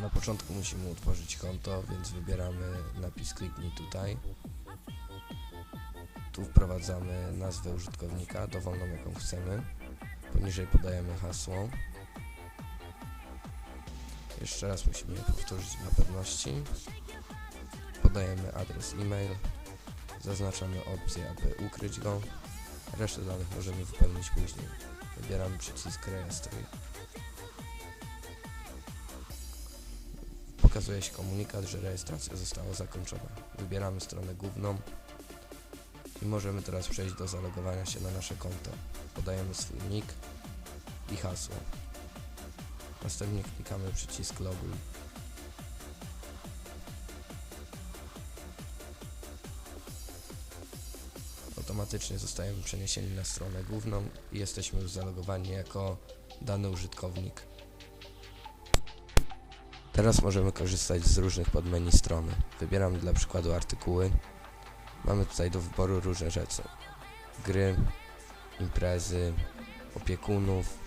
Na początku musimy utworzyć konto, więc wybieramy napis kliknij tutaj. Tu wprowadzamy nazwę użytkownika, dowolną jaką chcemy. Poniżej podajemy hasło. Jeszcze raz musimy je powtórzyć dla pewności. Podajemy adres e-mail. Zaznaczamy opcję, aby ukryć go. Resztę danych możemy wypełnić później. Wybieramy przycisk rejestruj. Pokazuje się komunikat, że rejestracja została zakończona. Wybieramy stronę główną i możemy teraz przejść do zalogowania się na nasze konto. Podajemy swój nick i hasło. Następnie klikamy przycisk loguj. Automatycznie zostajemy przeniesieni na stronę główną i jesteśmy już zalogowani jako dany użytkownik. Teraz możemy korzystać z różnych podmenu strony. Wybieramy dla przykładu artykuły. Mamy tutaj do wyboru różne rzeczy. Gry, imprezy, opiekunów,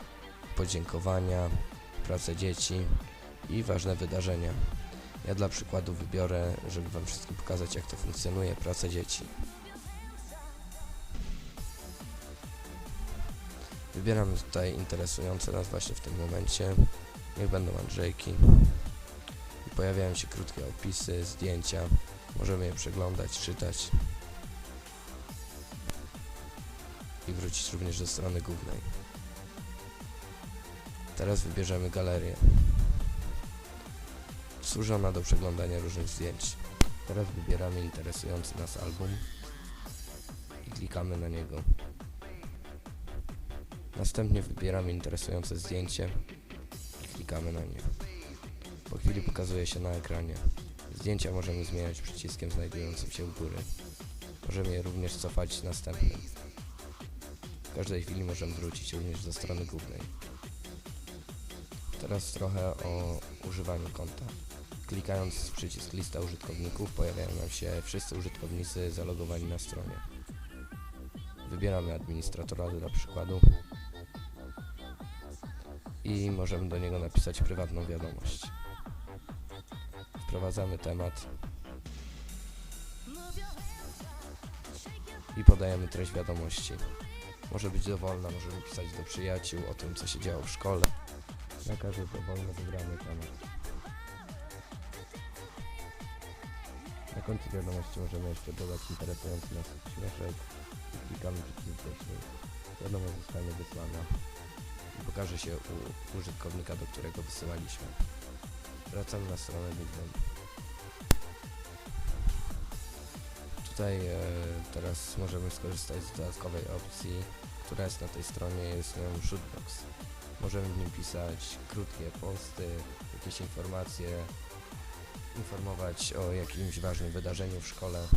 podziękowania, prace dzieci i ważne wydarzenia. Ja dla przykładu wybiorę, żeby Wam wszystkim pokazać jak to funkcjonuje, pracę dzieci. Wybieramy tutaj interesujące nas właśnie w tym momencie. Niech będą Andrzejki. Pojawiają się krótkie opisy, zdjęcia. Możemy je przeglądać, czytać. I wrócić również do strony głównej. Teraz wybierzemy galerię. Służy ona do przeglądania różnych zdjęć. Teraz wybieramy interesujący nas album i klikamy na niego. Następnie wybieramy interesujące zdjęcie i klikamy na nie. Po chwili pokazuje się na ekranie. Zdjęcia możemy zmieniać przyciskiem znajdującym się u góry. Możemy je również cofać następnym. W każdej chwili możemy wrócić również do strony głównej. Teraz trochę o używaniu konta. Klikając w przycisk lista użytkowników pojawiają nam się wszyscy użytkownicy zalogowani na stronie. Wybieramy administratora dla przykładu i możemy do niego napisać prywatną wiadomość. Wprowadzamy temat i podajemy treść wiadomości. Może być dowolna, możemy pisać do przyjaciół o tym, co się działo w szkole. Na każdy dowolny wybrany temat. Na końcu wiadomości możemy jeszcze dodać interesujący nas śmieszek i klikamy przycisk wyślij. Wiadomość zostanie wysłana i pokaże się u użytkownika, do którego wysyłaliśmy. Wracamy na stronę główną. Tutaj e, teraz możemy skorzystać z dodatkowej opcji, która jest na tej stronie, jest nią Shootbox. Możemy w nim pisać krótkie posty, jakieś informacje, informować o jakimś ważnym wydarzeniu w szkole.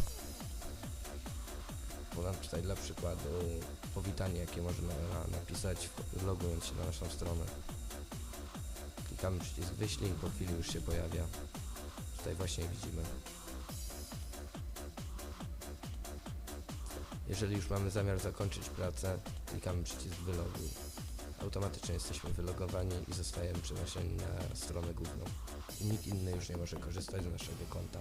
Podam tutaj dla przykładu powitanie, jakie można na- napisać logując się na naszą stronę. Klikamy przycisk wyślij po chwili już się pojawia. Tutaj właśnie widzimy. Jeżeli już mamy zamiar zakończyć pracę, klikamy przycisk wyloguj. Automatycznie jesteśmy wylogowani i zostajemy przeniesieni na stronę główną. I nikt inny już nie może korzystać z naszego konta.